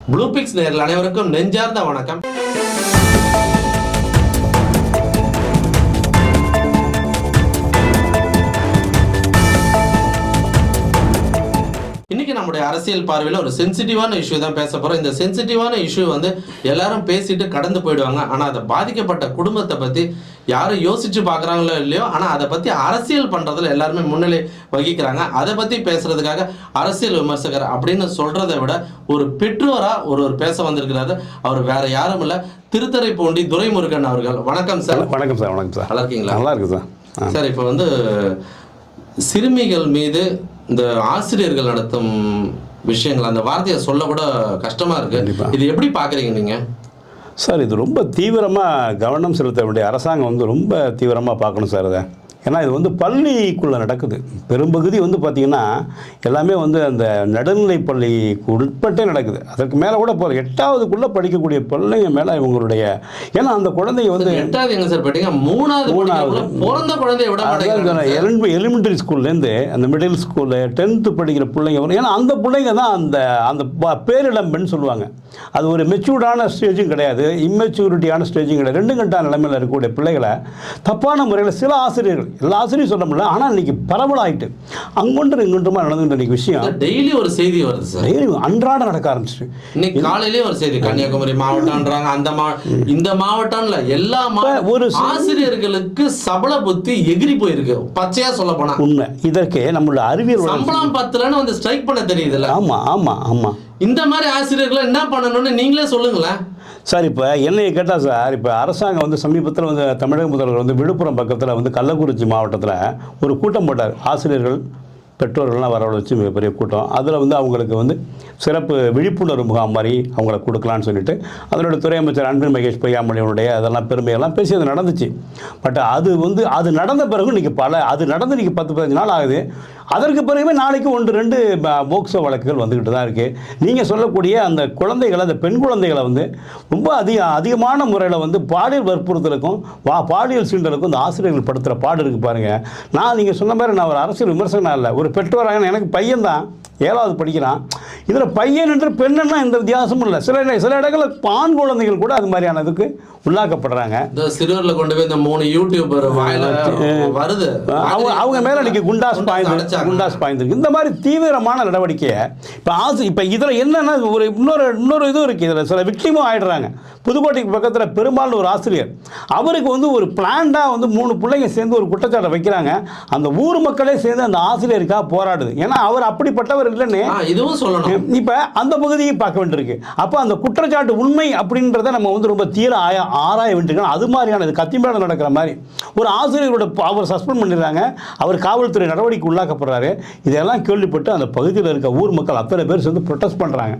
ப்ளூபிக்ஸ் நேரில் அனைவருக்கும் நெஞ்சார்ந்த வணக்கம். நம்முடைய அரசியல் பார்வையில் ஒரு சென்சிட்டிவான இஷ்யூ தான் பேச போறோம். இந்த சென்சிட்டிவான இஷ்யூ வந்து எல்லாரும் பேசிட்டு கடந்து போயிடுவாங்க. ஆனா அதை பாதிக்கப்பட்ட குடும்பத்தை பத்தி யாரும் யோசிச்சு பார்க்கறாங்களோ இல்லையோ ஆனா அதை பத்தி அரசியல் பண்றதுல எல்லாருமே முன்னிலை வகிக்கிறாங்க. அதை பத்தி பேசுறதுக்காக அரசியல் விமர்சகர் அப்படின்னு சொல்றதை விட ஒரு பெற்றோரா ஒருவர் பேச வந்திருக்கிறாரு. அவர் வேற யாரும் இல்ல. திருத்தறைப்பூண்டி துரைமுருகன் அவர்கள். வணக்கம் சார். வணக்கம் சார் வணக்கம் சார். நல்லா இருக்கீங்களா? நல்லா இருக்கு சார். சார் இப்போ வந்து சிறுமிகள் மீது இந்த ஆசிரியர்கள் நடத்தும் விஷயங்கள் அந்த வார்த்தையை சொல்ல கூட கஷ்டமா இருக்கு. கண்டிப்பா. இது எப்படி பாக்குறீங்க நீங்க? சார் இது ரொம்ப தீவிரமாக கவனம் செலுத்த வேண்டிய அரசாங்கம் வந்து ரொம்ப தீவிரமாக பார்க்கணும் சார் இதை. ஏன்னா இது வந்து பள்ளிக்குள்ளே நடக்குது. பெரும்பகுதி வந்து பார்த்திங்கன்னா எல்லாமே வந்து அந்த நடுநிலை பள்ளிக்கு உட்பட்டே நடக்குது. அதற்கு மேலே கூட போகிற எட்டாவதுக்குள்ளே படிக்கக்கூடிய பிள்ளைங்க மேலே இவங்களுடைய ஏன்னா அந்த குழந்தைங்க வந்து எட்டாவது எங்க சார் படிங்க மூணாவது மூணாவது. பிறந்த குழந்தைய விட சார். எலிமெண்ட்ரி ஸ்கூல்லேருந்து அந்த மிடில் ஸ்கூலு டென்த்து படிக்கிற பிள்ளைங்க வரும் ஏன்னா அந்த பிள்ளைங்க தான் அந்த அந்த ப- பேரிளம்பென்னு சொல்லுவாங்க. அது ஒரு மெச்சூர்டான ஸ்டேஜும் கிடையாது. இம்மெச்சூரிட்டியான ஸ்டேஜும் கிடையாது. ரெண்டு கண்டான நிலைமையில் இருக்கக்கூடிய பிள்ளைகளை தப்பான முறையில் சில ஆசிரியர்கள் எல்லா ஆசிரியரும் சொல்ல முடியல. ஆனால் இன்னைக்கு பரவலாயிட்டு. அங்கொன்று இங்கொன்றுமா நடந்துகிட்டு இன்னைக்கு விஷயம். டெய்லி ஒரு செய்தி வருது சார். டெய்லி அன்றாட நடக்க ஆரம்பிச்சிட்டு. இன்னைக்கு காலையிலேயே ஒரு செய்தி கன்னியாகுமரி மாவட்டம்ன்றாங்க அந்த மா இந்த மாவட்டம்ல எல்லா ஒரு ஆசிரியர்களுக்கு சபல புத்தி எகிரி போயிருக்கு. பச்சையா சொல்ல போனா. உண்மை. இதற்கு நம்மளோட அறிவியல் சம்பளம் பத்துலன்னு வந்து ஸ்ட்ரைக் பண்ண தெரியுதுல்ல. ஆமாம் ஆமாம் ஆமாம் இந்த மாதிரி ஆசிரியர்களை என்ன பண்ணணும்னு நீங்களே சொல்லுங்களேன். சார் இப்போ என்னையை கேட்டால் சார் இப்போ அரசாங்கம் வந்து சமீபத்தில் வந்து தமிழக முதல்வர் வந்து விழுப்புரம் பக்கத்தில் வந்து கள்ளக்குறிச்சி மாவட்டத்தில் ஒரு கூட்டம் போட்டார். ஆசிரியர்கள் பெற்றோர்கள்லாம் வரவழைச்சு மிகப்பெரிய கூட்டம். அதில் வந்து அவங்களுக்கு வந்து சிறப்பு விழிப்புணர்வு முகாம் மாதிரி அவங்கள கொடுக்கலான்னு சொல்லிட்டு அதனுடைய துறை அமைச்சர் அன்பின் மகேஷ் பொய்யாமொழியினுடைய அதெல்லாம் பெருமையெல்லாம் பேசி அது நடந்துச்சு. பட் அது வந்து அது நடந்த பிறகு இன்றைக்கி பல அது நடந்து இன்றைக்கி பத்து பதினஞ்சு நாள் ஆகுது. அதற்கு பிறகுமே நாளைக்கு ஒன்று ரெண்டு போக்சோ வழக்குகள் வந்துக்கிட்டு தான் இருக்குது நீங்கள் சொல்லக்கூடிய அந்த குழந்தைகளை அந்த பெண் குழந்தைகளை வந்து ரொம்ப அதிக அதிகமான முறையில் வந்து பாலியல் வற்புறுத்தலுக்கும் வா பாலியல் சீண்டலுக்கும் இந்த ஆசிரியர்கள் படுத்துகிற பாடு இருக்குது பாருங்கள் நான் நீங்கள் சொன்ன மாதிரி நான் ஒரு அரசியல் விமர்சனம் இல்லை ஒரு பெற்றோராக எனக்கு பையன் தான் ஏழாவது படிக்கிறான். இதில் பையன் என்று பெண்ணுன்னா எந்த வித்தியாசமும் இல்லை. சில சில இடங்களில் ஆண் குழந்தைகள் கூட அது மாதிரியான இதுக்கு உள்ளாக்கப்படுறாங்க. இந்த சிறுவர்ல கொண்டு போய் இந்த மூணு யூடியூபர் வருது. அவங்க அவங்க மேல இன்னைக்கு குண்டாஸ் பாய்ந்து. குண்டாஸ் பாய்ந்திருக்கு இந்த மாதிரி தீவிரமான நடவடிக்கையை இப்போ ஆசு இப்போ இதில் என்னன்னா ஒரு இன்னொரு இன்னொரு இதுவும் இருக்குது இதில் சில விக்டிமும் ஆயிடுறாங்க. புதுக்கோட்டைக்கு பக்கத்தில் பெரும்பாலும் ஒரு ஆசிரியர். அவருக்கு வந்து ஒரு பிளான்டாக வந்து மூணு பிள்ளைங்க சேர்ந்து ஒரு குற்றச்சாட்டை வைக்கிறாங்க. அந்த ஊர் மக்களே சேர்ந்து அந்த ஆசிரியருக்காக போராடுது. ஏன்னா அவர் அப்படிப்பட்டவர் இல்லைன்னு இதுவும் சொல்லணும். இப்போ அந்த பகுதியை பார்க்க வேண்டியிருக்கு. அப்போ அந்த குற்றச்சாட்டு உண்மை அப்படின்றத நம்ம வந்து ரொம்ப தீர ஆய ஆராய வேண்டியிருக்கோம் அது மாதிரியான இது கத்திமேடம் நடக்கிற மாதிரி. ஒரு ஆசிரியரோட அவர் சஸ்பெண்ட் பண்ணிடுறாங்க அவர் காவல்துறை நடவடிக்கை உள்ளாக்கப்படுறாரு. இதெல்லாம் கேள்விப்பட்டு அந்த பகுதியில் இருக்க ஊர் மக்கள் அத்தனை பேர் சேர்ந்து ப்ரொட்டஸ்ட் பண்ணுறாங்க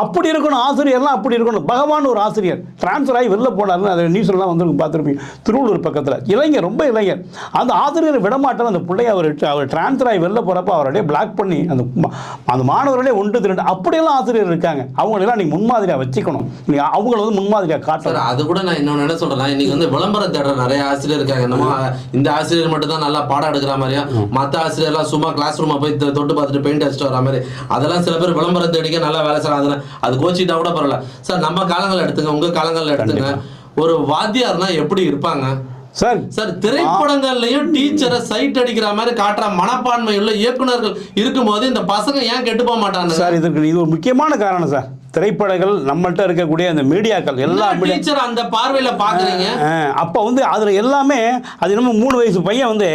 அப்படி இருக்கணும். ஆசிரியர்லாம் அப்படி இருக்கணும். பகவான் ஒரு ஆசிரியர். ட்ரான்ஸ்ஃபர் ஆகி வெளில போனாருன்னு அதை நியூஸ்லாம் வந்துருக்கு பார்த்துருப்பீங்க. திருவள்ளூர் பக்கத்தில். இளைஞர் ரொம்ப இளைஞர். அந்த ஆசிரியரை விடமாட்டார். அந்த பிள்ளைய அவர் அவர் ட்ரான்ஸ்ஃபர் ஆகி வெளில போகிறப்ப அவருடைய பிளாக் பண்ணி அந்த அந்த மாணவர்களே ஒன்று திரண்டு அப்படியெல்லாம் ஆசிரியர் இருக்காங்க. அவங்களெல்லாம் நீங்கள் முன்மாதிரியாக வச்சுக்கணும். நீங்கள் அவங்கள வந்து முன்மாதிரியாக காட்டணும். அது கூட நான் இன்னொன்னு என்ன சொல்றேன் இன்னைக்கு வந்து விளம்பரம் தேடுற நிறைய ஆசிரியர் இருக்காங்க. என்னமோ இந்த ஆசிரியர் மட்டும் தான் நல்லா பாடம் எடுக்கிற மாதிரியா? மத்த ஆசிரியர்லாம் சும்மா கிளாஸ் ரூமை போய் தொட்டு பார்த்துட்டு பெயிண்ட் அடிச்சுட்டு வர மாதிரி. அதெல்லாம் சில பேர் விளம்பரம் தேடிக்க நல்லா வேலை செய்யறாங்க. அதெல்லாம் அது கோச்சிட்டா கூட பரவாயில்ல. சார் நம்ம காலங்கள் எடுத்துங்க. உங்க காலங்கள் எடுத்துங்க. ஒரு வாத்தியார்னா எப்படி இருப்பாங்க? சார். சார் திரைப்படங்கள்லயும் டீச்சரை சைட் அடிக்கிற மாதிரி காட்டுற மனப்பான்மை உள்ள இயக்குனர்கள் இருக்கும்போது இந்த பசங்க ஏன் கெட்டு போக மாட்டாங்க சார் இதுக்கு இது ஒரு முக்கியமான காரணம் சார். திரைப்படங்கள் நம்மள்ட்ட இருக்கக்கூடிய அந்த மீடியாக்கள் எல்லா டீச்சர் அந்த பார்வையில பாக்குறீங்க? அப்போ வந்து அதில் எல்லாமே அது என்னமோ மூணு வயசு பையன் வந்து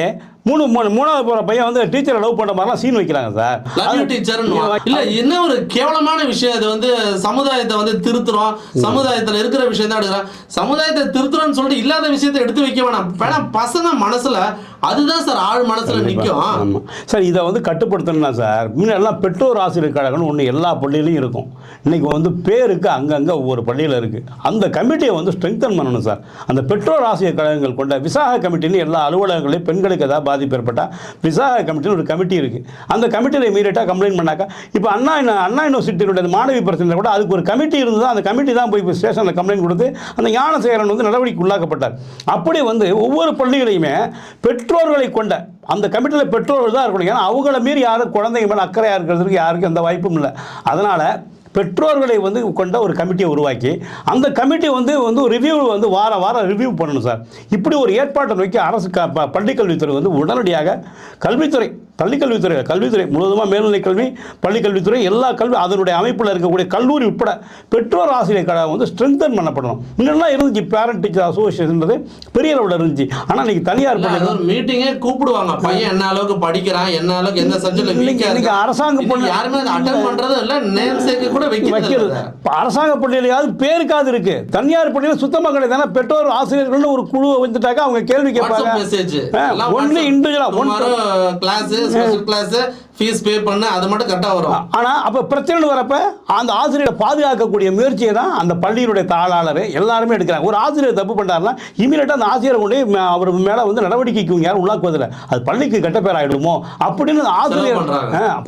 மூணு மூணு மூணாவது போகிற பையன் வந்து டீச்சரை லவ் பண்ணுற மாதிரிலாம் சீன் வைக்கிறாங்க சார் லவ் யூ டீச்சர் இல்ல என்ன ஒரு கேவலமான விஷயம் இது வந்து சமுதாயத்தை வந்து திருத்துறோம் சமுதாயத்துல இருக்கிற விஷயம் தான் எடுக்கிறோம். சமுதாயத்தை திருத்துறோம்னு சொல்லிட்டு இல்லாத விஷயத்தை எடுத்து வைக்க வேணாம். வேணா பசங்க மனசுல அதுதான் சார் ஆழ் மனசுல ஆமாம் சார் இதை வந்து கட்டுப்படுத்தணும்னா சார் முன்னெல்லாம் பெற்றோர் ஆசிரியர் கழகம்னு ஒன்று எல்லா பள்ளியிலையும் இருக்கும். இன்றைக்கி வந்து பேருக்கு அங்கங்கே ஒவ்வொரு பள்ளியில் இருக்குது அந்த கமிட்டியை வந்து ஸ்ட்ரெங்தன் பண்ணணும் சார். அந்த பெற்றோர் ஆசிரியர் கழகங்கள் கொண்ட விசாக கமிட்டின்னு எல்லா அலுவலகங்களையும் பெண்களுக்கு ஏதாவது பாதிப்பு ஏற்பட்டால் விசாக கமிட்டின்னு ஒரு கமிட்டி இருக்குது அந்த கமிட்டியில் இமீடியட்டாக கம்ப்ளைண்ட் பண்ணாக்கா இப்போ அண்ணா யூனி- அண்ணா யூனிவர்சிட்டியோட அந்த மாணவி பிரச்சனை கூட அதுக்கு ஒரு கமிட்டி இருந்தது அந்த கமிட்டி தான் போய் ஸ்டேஷனில் கம்ப்ளைண்ட் கொடுத்து அந்த ஞானசேகரன் வந்து நடவடிக்கை உள்ளாக்கப்பட்டார் அப்படி வந்து ஒவ்வொரு பள்ளிகளையுமே பெற்றோர்களை கொண்ட அந்த கமிட்டியில் பெற்றோர்கள் தான் இருக்கணும். ஏன்னா அவங்கள மீறி யாரும் குழந்தைங்க மேலே அக்கறையாக இருக்கிறதுக்கு யாருக்கும் எந்த வாய்ப்பும் இல்லை. அதனால் பெற்றோர்களை வந்து கொண்ட ஒரு கமிட்டியை உருவாக்கி அந்த கமிட்டி வந்து வந்து ரிவ்யூ வந்து வார வாரம் ரிவ்யூ பண்ணணும் சார் இப்படி ஒரு ஏற்பாட்டை நோக்கி அரசு க ப- பள்ளிக்கல்வித்துறை வந்து உடனடியாக கல்வித்துறை பள்ளிக்கல்வித்துறை கல்வித்துறை முழுவதுமாக மேல்நிலை கல்வி பள்ளிக்கல்வித்துறை எல்லா கல்வி அதனுடைய அமைப்பில் இருக்கக்கூடிய கல்லூரி உட்பட பெற்றோர் ஆசிரியர் கழகம் வந்து ஸ்ட்ரென்தன் பண்ணப்படணும். முன்னெல்லாம் இருந்துச்சு பேரண்ட் டீச்சர் அசோசியேஷன்றது பெரிய அளவில் இருந்துச்சு. ஆனால் இன்னைக்கு தனியார் மீட்டிங்கே கூப்பிடுவாங்க. பையன் என்ன அளவுக்கு படிக்கிறான் என்ன அளவுக்கு எந்த சப்ஜெக்ட்ல இன்னைக்கு- அரசாங்க பொண்ணு- யாருமே அட்டன் பண்றதும் இல்ல நேம் சேர்க்க கூட வைக்கிறது அரசாங்க பள்ளியிலையாவது பேருக்காவது இருக்கு. தனியார் பள்ளியில் சுத்தமாக கிடையாது பெற்றோர் ஆசிரியர்கள்னு ஒரு குழுவை வந்துட்டாக்கா அவங்க கேள்வி கேட்பாங்க. Only இண்டிவிஜுவலா one class special class fees pay பண்ண அது மட்டும் கரெக்டா வரும். ஆனால் அப்போ பிரச்சனை வரப்ப அந்த ஆசிரியரை பாதுகாக்கக்கூடிய முயற்சியை தான் அந்த பள்ளியினுடைய தாளாளர் எல்லாருமே எடுக்கிறாங்க. ஒரு ஆசிரியர் தப்பு பண்ணாருன்னா இமீடியட்டாக அந்த ஆசிரியரை கொண்டு அவர் மேலே வந்து நடவடிக்கைக்கு யாரும் உள்ளாக்குவதில்லை. அது பள்ளிக்கு கெட்ட பேர் ஆகிடுமோ அப்படின்னு ஆசிரியர்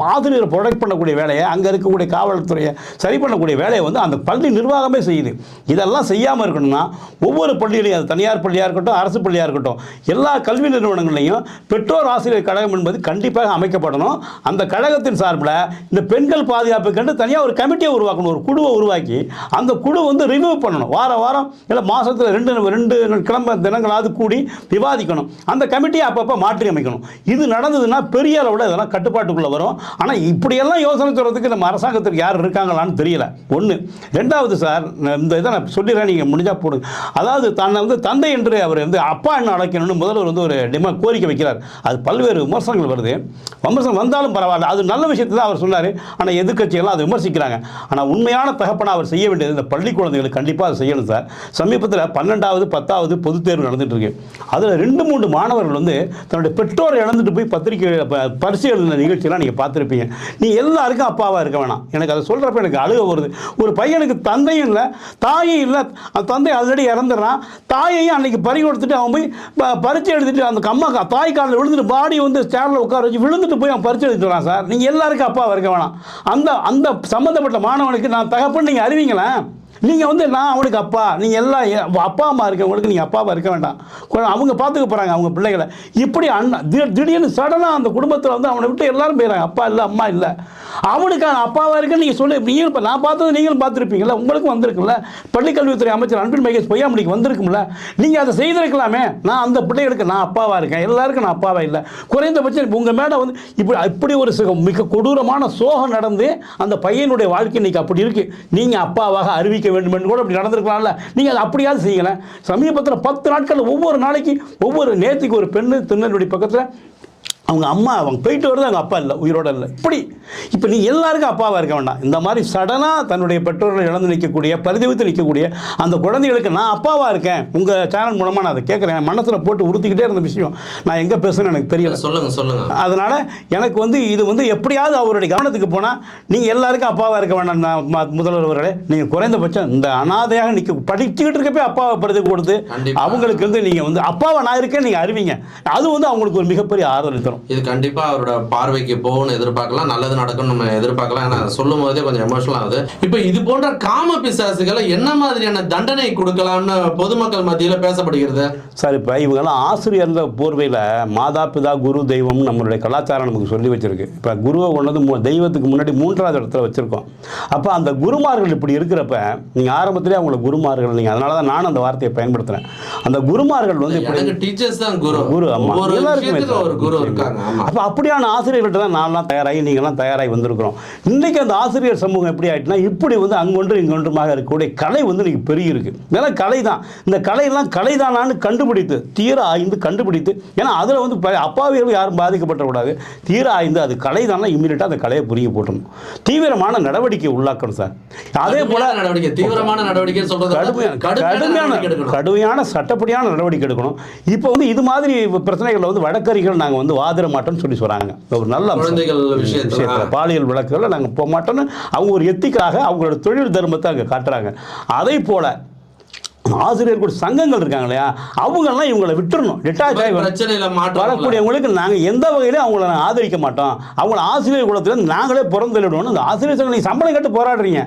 ஆசிரியரை ப்ரொடெக்ட் பண்ணக்கூடிய வேலையை அங்கே இருக்கக்கூடிய காவல்துறையை சரி பண்ணக்கூடிய வேலையை வந்து அந்த பள்ளி நிர்வாகமே செய்யுது. இதெல்லாம் செய்யாமல் இருக்கணும்னா ஒவ்வொரு பள்ளியிலையும் அது தனியார் பள்ளியாக இருக்கட்டும் அரசு பள்ளியாக இருக்கட்டும் எல்லா கல்வி நிறுவனங்களையும் பெற்றோர் ஆசிரியர் கழகம் என்பது கண்டிப்பாக அமைக்கப்படணும். அந்த கழகத்தின் சார்பில் இந்த பெண்கள் பாதுகாப்புக்கென்று தனியாக ஒரு கமிட்டியை உருவாக்கணும் ஒரு குழுவை உருவாக்கி அந்த குழு வந்து ரிவ்யூ பண்ணணும். வாரம் வாரம் இல்லை மாதத்தில் ரெண்டு ரெண்டு கிளம்ப தினங்களாவது கூடி விவாதிக்கணும். அந்த கமிட்டியை அப்பப்போ மாற்றி அமைக்கணும் இது நடந்ததுன்னா பெரிய அளவில் இதெல்லாம் கட்டுப்பாட்டுக்குள்ளே வரும். ஆனால் இப்படியெல்லாம் யோசனை சொல்கிறதுக்கு நம்ம அரசாங்கத்திற்கு யார் இருக்காங்களான்னு தெரியல. ஒன்று ரெண்டாவது சார் இந்த இதை நான் சொல்லிடுறேன் நீங்கள் முடிஞ்சால் போடுங்க. அதாவது தன்னை வந்து தந்தை என்று அவர் வந்து அப்பா என்ன அழைக்கணும்னு முதல்வர் வந்து ஒரு டிமா கோரிக்கை வைக்கிறார். அது பல்வேறு விமர்சனங்கள் வருது. விமர்சனம் வந்தாலும் பரவாயில்ல. அது நல்ல விஷயத்தை தான் அவர் சொன்னார். ஆனால் எதிர்கட்சிகள்லாம் அதை விமர்சிக்கிறாங்க. ஆனால் உண்மையான தகப்பனை அவர் செய்ய வேண்டியது இந்த பள்ளி குழந்தைகளுக்கு கண்டிப்பாக அதை செய்யணும் சார். சமீபத்தில் பன்னெண்டாவது பத்தாவது பொதுத் தேர்வு நடந்துட்டு இருக்கு. அதில் ரெண்டு மூன்று மாணவர்கள் வந்து தன்னுடைய பெற்றோரை இழந்துட்டு போய் பத்திரிகை ப- பரிசு எழுதின நிகழ்ச்சியெல்லாம் நீங்கள் பார்த்துருப்பீங்க. நீ எல்லாருக்கும் அப்பாவாக இருக்க வேணாம். எனக்கு அதை சொல்கிறப்ப எனக்கு அழுக வருது. ஒரு பையனுக்கு தந்தையும் இல்லை தாயும் இல்லை அந்த தந்தை ஆல்ரெடி இறந்துடுறான். தாயையும் அன்னைக்கு பறி கொடுத்துட்டு அவன் போய் பரிச்சை எழுதிட்டு அந்த அம்மா தாய் காலில் விழுந்துட்டு பாடி வந்து ஸ்டேரில் உட்கார வச்சு விழுந்துட்டு போய் அவன் பரிச்சை எழுதிட்டு சார். நீங்கள் எல்லாருக்கும் அப்பா இருக்க வேணாம். அந்த அந்த சம்மந்தப்பட்ட மாணவனுக்கு நான் தகப்பன்னு நீங்கள் அறிவிங்களேன் நீங்கள் வந்து நான் அவனுக்கு அப்பா. நீங்கள் எல்லாம் அப்பா அம்மா இருக்கவங்களுக்கு நீங்கள் அப்பாவாக இருக்க வேண்டாம். அவங்க பார்த்துக்க போகிறாங்க அவங்க பிள்ளைகளை. இப்படி அண்ணா திடீர் திடீர்னு சடனாக அந்த குடும்பத்தில் வந்து அவனை விட்டு எல்லாரும் போயிடறாங்க. அப்பா இல்லை அம்மா இல்லை. அவனுக்கான அப்பாவாக இருக்குன்னு நீங்கள் சொல்லி நீங்களும் இப்போ நான் பார்த்தது நீங்களும் பார்த்துருப்பீங்களா உங்களுக்கும் வந்திருக்குல்ல பள்ளிக்கல்வித்துறை அமைச்சர் அன்பில் மகேஷ் பொய்யாமணிக்கு வந்திருக்கும்ல. நீங்கள் அதை செய்திருக்கலாமே. நான் அந்த பிள்ளைகளுக்கு நான் அப்பாவாக இருக்கேன். எல்லாருக்கும் நான் அப்பாவாக இல்லை. குறைந்தபட்சம் உங்கள் மேலே வந்து இப்படி இப்படி ஒரு சுகம் மிக கொடூரமான சோகம் நடந்து அந்த பையனுடைய வாழ்க்கை இன்னைக்கு அப்படி இருக்குது நீங்கள் அப்பாவாக அறிவிக்க வேண்டும் என்று கூட அப்படி நடந்திருக்கலாம்ல. நீங்கள் அதை அப்படியாவது செய்யலை சமீபத்தில் பத்து நாட்கள் ஒவ்வொரு நாளைக்கு ஒவ்வொரு நேற்றுக்கு ஒரு பெண்ணு திருநெல்வேலி பக்கத்தில் அவங்க அம்மா அவங்க போயிட்டு வருது அவங்க அப்பா இல்லை உயிரோட இல்லை. இப்படி இப்போ நீ எல்லாருக்கும் அப்பாவாக இருக்க வேண்டாம். இந்த மாதிரி சடனாக தன்னுடைய பெற்றோர்களை இழந்து நிற்கக்கூடிய பரிதவித்து நிற்கக்கூடிய அந்த குழந்தைகளுக்கு நான் அப்பாவாக இருக்கேன். உங்கள் சேனல் மூலமாக நான் அதை கேட்குறேன். மனசில் போட்டு உறுத்திக்கிட்டே இருந்த விஷயம். நான் எங்கே பேசுறேன்னு எனக்கு தெரியல. சொல்லுங்க சொல்லுங்க. அதனால் எனக்கு வந்து இது வந்து எப்படியாவது அவருடைய கவனத்துக்கு போனால் நீங்கள் எல்லாருக்கும் அப்பாவாக இருக்க வேண்டாம் நான் முதல்வர் அவர்களே நீங்கள் குறைந்தபட்சம் இந்த அனாதையாக நிற்க படிச்சுக்கிட்டு இருக்கப்பே அப்பாவை படுத்து கொடுத்து. அவங்களுக்கு வந்து நீங்கள் வந்து அப்பாவை நான் இருக்கேன் நீங்கள் அறிவிங்க. அது வந்து அவங்களுக்கு ஒரு மிகப்பெரிய ஆறுதல் தரும். இது கண்டிப்பா அவரோட பார்வைக்கு போகும்னு எதிர்பார்க்கலாம் நல்லது நடக்கும்னு நம்ம எதிர்பார்க்கலாம். ஏன்னா சொல்லும் போதே கொஞ்சம் எமோஷனல் ஆகுது. இப்போ இது போன்ற காம பிசாசுகளை என்ன மாதிரியான தண்டனை கொடுக்கலாம்னு பொதுமக்கள் மத்தியில பேசப்படுகிறது? சார் இப்போ இவங்கெல்லாம் ஆசிரியர்ன்ற போர்வையில் மாதா பிதா குரு தெய்வம் நம்மளுடைய கலாச்சாரம் நமக்கு சொல்லி வச்சிருக்கு. இப்போ குருவை கொண்டு வந்து மூ- தெய்வத்துக்கு முன்னாடி மூன்றாவது இடத்துல வச்சுருக்கோம். அப்போ அந்த குருமார்கள் இப்படி இருக்கிறப்ப நீங்கள் ஆரம்பத்திலே அவங்கள குருமார்கள் நீங்கள் அதனால தான் நானும் அந்த வார்த்தையை பயன்படுத்துகிறேன் அந்த குருமார்கள் வந்து டீச்சர்ஸ் தான் குரு. குரு, ஆமா. ஒவ்வொரு எல்லாருக்குமே ஒரு குரு சார். அப்போ அப்படியான ஆசிரியர்கள்ட்ட தான் நான்லாம் தயாராகி நீங்கள்லாம் தயாராகி வந்திருக்கிறோம். இன்றைக்கி அந்த ஆசிரியர் சமூகம் எப்படி ஆயிட்டுனா இப்படி வந்து அங்கொன்று இங்கொன்றுமாக இருக்கக்கூடிய கலை வந்து இன்னைக்கு பெருகி இருக்கு இதெல்லாம் கலை தான். இந்த கலையெல்லாம் கலை தானான்னு கண்டுபிடித்து தீர ஆய்ந்து கண்டுபிடித்து ஏன்னா அதில் வந்து அப்பாவிகள் யாரும் பாதிக்கப்படக்கூடாது தீர ஆய்ந்து அது கலை தானே இம்மீடியட்டாக அந்த கலையை புரிய போட்டணும் தீவிரமான நடவடிக்கை உள்ளாக்கணும் சார். அதே போல் நடவடிக்கை தீவிரமான நடவடிக்கை சொல்றது கடுமையான கடுமையான கடுமையான நடவடிக்கை எடுக்கணும். கடுமையான சட்டப்படியான நடவடிக்கை எடுக்கணும். இப்போ வந்து இது மாதிரி பிரச்சனைகளை வந்து வழக்கறிஞர்கள் நாங்கள் வந்து வாதிட மாட்டோம்னு சொல்லி சொல்கிறாங்க ஒரு நல்ல விஷயத்துல. பாலியல் வழக்குகளில் நாங்கள் போக மாட்டோம்னு அவங்க ஒரு எத்திக்காக அவங்களோட தொழில் தர்மத்தை அங்கே காட்டுறாங்க. அதே போல் ஆசிரியர் கூட சங்கங்கள் இருக்காங்க இல்லையா? அவங்கெல்லாம் இவங்களை விட்டுறணும். டிட்டாச் ஆகி வரக்கூடியவங்களுக்கு நாங்கள் எந்த வகையிலும் அவங்கள ஆதரிக்க மாட்டோம்? அவங்கள ஆசிரியர் குலத்தில் நாங்களே பிறந்துடுவோம் அந்த ஆசிரியர் சங்கம் நீங்கள் சம்பளம் கட்டு போராடுறீங்க.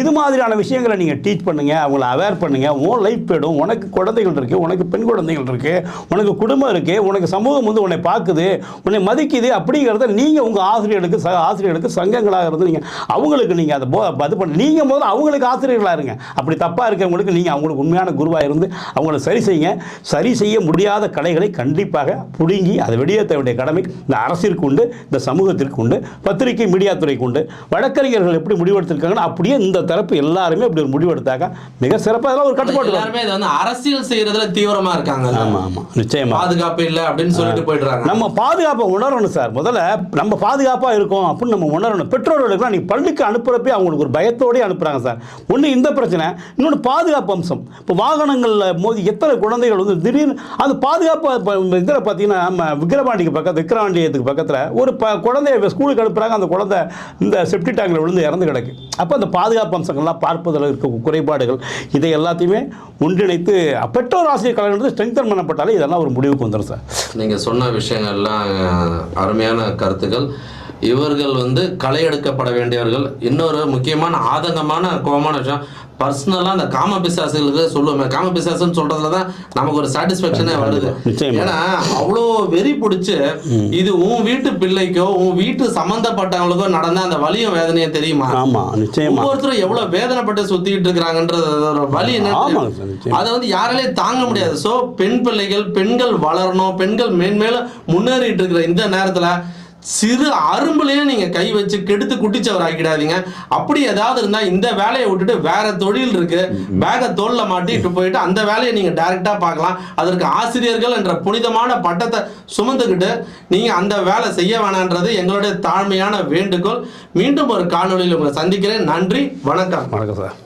இது மாதிரியான விஷயங்களை நீங்கள் டீச் பண்ணுங்க அவங்கள அவேர் பண்ணுங்க. உன் லைஃப் போயிடும். உனக்கு குழந்தைகள் இருக்கு உனக்கு பெண் குழந்தைகள் இருக்கு உனக்கு குடும்பம் இருக்கு உனக்கு சமூகம் வந்து உன்னை பார்க்குது உன்னை மதிக்குது அப்படிங்கிறத நீங்கள் உங்கள் ஆசிரியர்களுக்கு சக ஆசிரியர்களுக்கு சங்கங்களாக இருந்து நீங்கள் அவங்களுக்கு நீங்கள் அதை போ இது பண்ண நீங்கள் முதல்ல அவங்களுக்கு ஆசிரியர்களாக இருங்க. அப்படி தப்பாக இருக்கவங்களுக்கு நீங்கள் அவங்களுக்கு உண்மையான குருவாக இருந்து அவங்கள சரி செய்யுங்க. சரி செய்ய முடியாத கலைகளை கண்டிப்பாக பிடுங்கி அதை வெளியேற்ற வேண்டிய கடமை இந்த அரசிற்கு உண்டு இந்த சமூகத்திற்கு உண்டு பத்திரிகை மீடியா துறைக்கு உண்டு. வழக்கறிஞர்கள் எப்படி முடிவெடுத்திருக்காங்கன்னா அப்படியே இந்த தரப்பு எல்லாருமே அப்படி ஒரு முடிவெடுத்தாக்க மிக சிறப்பாக அதெல்லாம் ஒரு கட்டுப்பாடு வரும். எல்லாருமே இதை வந்து அரசியல் செய்யறதுல தீவிரமா இருக்காங்க. ஆமாம் ஆமாம் நிச்சயமா. பாதுகாப்பு இல்ல அப்படின்னு சொல்லிட்டு போயிடுறாங்க. நம்ம பாதுகாப்பை உணரணும் சார். முதல்ல நம்ம பாதுகாப்பாக இருக்கோம் அப்படின்னு நம்ம உணரணும். பெற்றோர்களுக்குலாம் நீ பள்ளிக்கு அனுப்புறப்பே அவங்களுக்கு ஒரு பயத்தோடயே அனுப்புகிறாங்க சார். ஒன்று இந்த பிரச்சனை இன்னொன்று பாதுகாப்பு அம்சம். இப்போ வாகனங்களில் மோதி எத்தனை குழந்தைகள் வந்து திடீர்னு அது பாதுகாப்பு இதில் பார்த்தீங்கன்னா நம்ம விக்கிரவாண்டிக்கு பக்கத்து விக்கிரவாண்டியத்துக்கு பக்கத்தில் ஒரு ப குழந்தைய ஸ்கூலுக்கு அனுப்புகிறாங்க அந்த குழந்தை இந்த செப்டி டேங்கில் விழுந்து இறந்து கிடக்கு. அப்போ அந்த பாதுகாப்பு அம்சங்கள்லாம் பார்ப்பதில் இருக்க குறைபாடுகள். இதை எல்லாத்தையுமே ஒன்றிணைத்து பெற்றோர் ஆசிரியர் கலைஞர் ஸ்ட்ரெங்தன் பண்ணப்பட்டாலே இதெல்லாம் ஒரு முடிவுக்கு வந்துடும் சார். நீங்கள் சொன்ன விஷயங்கள்லாம் அருமையான கருத்துக்கள். இவர்கள் வந்து களை எடுக்கப்பட வேண்டியவர்கள். இன்னொரு முக்கியமான ஆதங்கமான கோபமான விஷயம் பர்சனலாக அந்த காம பிசாசுகளுக்கு சொல்லுவோமே. காம பிசாசுன்னு தான் நமக்கு ஒரு சாட்டிஸ்ஃபேக்ஷனே வருது. ஏன்னா அவ்வளோ வெறி பிடிச்சு இது உன் வீட்டு பிள்ளைக்கோ உன் வீட்டு சம்பந்தப்பட்டவங்களுக்கோ நடந்த அந்த வலியும் வேதனையும் தெரியுமா? ஆமாம் நிச்சயமா. ஒவ்வொருத்தரும் எவ்வளவு வேதனைப்பட்டு சுத்திட்டு இருக்கிறாங்கன்றது ஒரு வலி என்ன அதை வந்து யாராலையும் தாங்க முடியாது. சோ பெண் பிள்ளைகள் பெண்கள் வளரணும் பெண்கள் மேன்மேலும் முன்னேறிட்டு இருக்கிற இந்த நேரத்துல சிறு அரும்புலயும் நீங்க கை வச்சு கெடுத்து குட்டிச்சவர் ஆக்கிடாதீங்க அப்படி ஏதாவது இருந்தா இந்த வேலையை விட்டுட்டு வேற தொழில் இருக்கு. பேக தோல்ல மாட்டிட்டு போயிட்டு அந்த வேலையை நீங்க டைரக்டா பார்க்கலாம். அதற்கு ஆசிரியர்கள் என்ற புனிதமான பட்டத்தை சுமந்துக்கிட்டு நீங்க அந்த வேலை செய்ய வேணான்றது எங்களுடைய தாழ்மையான வேண்டுகோள். மீண்டும் ஒரு காணொளியில் உங்களை சந்திக்கிறேன். நன்றி. வணக்கம். வணக்கம் சார்.